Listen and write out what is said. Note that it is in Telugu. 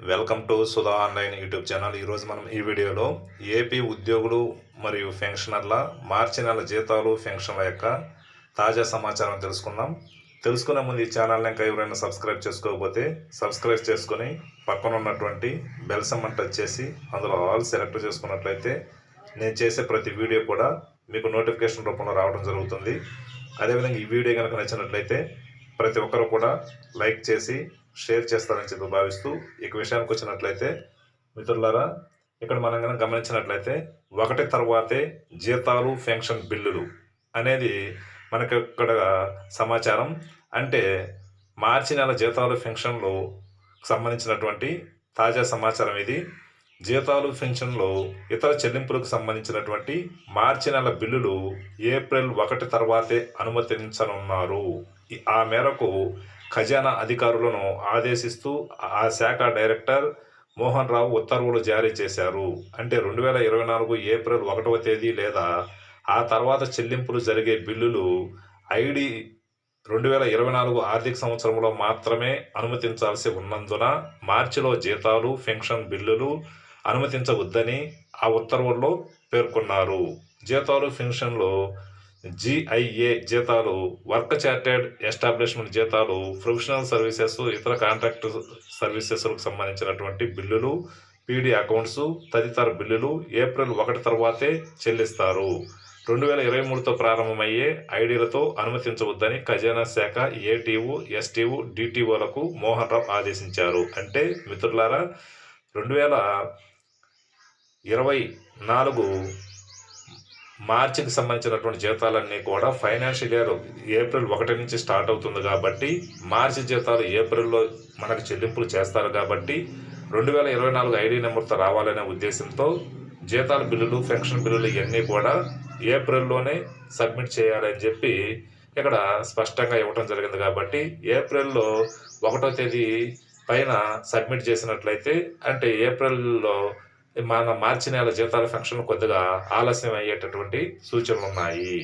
Welcome to Sudha online YouTube channel. ఈరోజు మనం ఈ వీడియోలో ఏపీ ఉద్యోగులు మరియు పెన్షనర్ల మార్చి నెల జీతాలు పెన్షన్ల యొక్క తాజా సమాచారం తెలుసుకుందాం. తెలుసుకునే ముందు ఈ ఛానల్ని ఇంకా ఎవరైనా సబ్స్క్రైబ్ చేసుకోకపోతే సబ్స్క్రైబ్ చేసుకొని పక్కన ఉన్నటువంటి బెల్ సమ్మన్ టచ్ చేసి అందులో ఆల్ సెలెక్ట్ చేసుకున్నట్లయితే నేను చేసే ప్రతి వీడియో కూడా మీకు నోటిఫికేషన్ రూపంలో రావడం జరుగుతుంది. అదేవిధంగా ఈ వీడియో కనుక నచ్చినట్లయితే ప్రతి ఒక్కరు కూడా లైక్ చేసి షేర్ చేస్తారని చెప్పి భావిస్తూ ఇక విషయానికి వచ్చినట్లయితే మిత్రులారా ఇక్కడ మనం కనుక గమనించినట్లయితే ఒకటి తర్వాతే జీతాలు పెన్షన్ బిల్లులు అనేది మనకి ఇక్కడ సమాచారం. అంటే మార్చి నెల జీతాలు పెన్షన్లు సంబంధించినటువంటి తాజా సమాచారం ఇది. జీతాలు పెన్షన్లు ఇతర చెల్లింపులకు సంబంధించినటువంటి మార్చి నెల బిల్లులు ఏప్రిల్ ఒకటి తర్వాతే అనుమతించనున్నారు. ఆ మేరకు ఖజానా అధికారులను ఆదేశిస్తూ ఆ శాఖ డైరెక్టర్ మోహన్ రావు ఉత్తర్వులు జారీ చేశారు. అంటే రెండు వేల ఇరవై నాలుగు ఏప్రిల్ ఒకటవ తేదీ లేదా ఆ తర్వాత చెల్లింపులు జరిగే బిల్లులు ఐడి రెండు వేల ఇరవై నాలుగు ఆర్థిక సంవత్సరంలో మాత్రమే అనుమతించాల్సి ఉన్నందున మార్చిలో జీతాలు పెన్షన్ బిల్లులు అనుమతించవద్దని ఆ ఉత్తర్వుల్లో పేర్కొన్నారు. జీతాలు పెన్షన్లు జిఐఏ జీతాలు వర్క్ చార్టెడ్ ఎస్టాబ్లిష్మెంట్ జీతాలు ప్రొఫెషనల్ సర్వీసెస్ ఇతర కాంట్రాక్ట్ సర్వీసెస్లకు సంబంధించినటువంటి బిల్లులు పీడీ అకౌంట్స్ తదితర బిల్లులు ఏప్రిల్ ఒకటి తర్వాతే చెల్లిస్తారు. రెండు వేల ఇరవై మూడుతో ప్రారంభమయ్యే ఐడీలతో అనుమతించవద్దని ఖజానా శాఖ A T O S T O డిటిఓలకు Mohan Rao ఆదేశించారు. అంటే మిత్రులారా రెండు వేల ఇరవై నాలుగు మార్చికి సంబంధించినటువంటి జీతాలన్నీ కూడా ఫైనాన్షియల్ ఇయర్ ఏప్రిల్ ఒకటి నుంచి స్టార్ట్ అవుతుంది కాబట్టి మార్చి జీతాలు ఏప్రిల్లో మనకు చెల్లింపులు చేస్తారు కాబట్టి రెండు వేల ఇరవై నాలుగు ఐడి నెంబర్తో రావాలనే ఉద్దేశంతో జీతాల బిల్లులు పెన్షన్ బిల్లులు ఇవన్నీ కూడా ఏప్రిల్లోనే సబ్మిట్ చేయాలని చెప్పి ఇక్కడ స్పష్టంగా ఇవ్వటం జరిగింది కాబట్టి ఏప్రిల్లో ఒకటో తేదీ పైన సబ్మిట్ చేసినట్లయితే అంటే ఏప్రిల్లో మన మార్చి నెల జీతాల ఫంక్షన్ కొద్దిగా ఆలస్యం అయ్యేటటువంటి సూచనలు ఉన్నాయి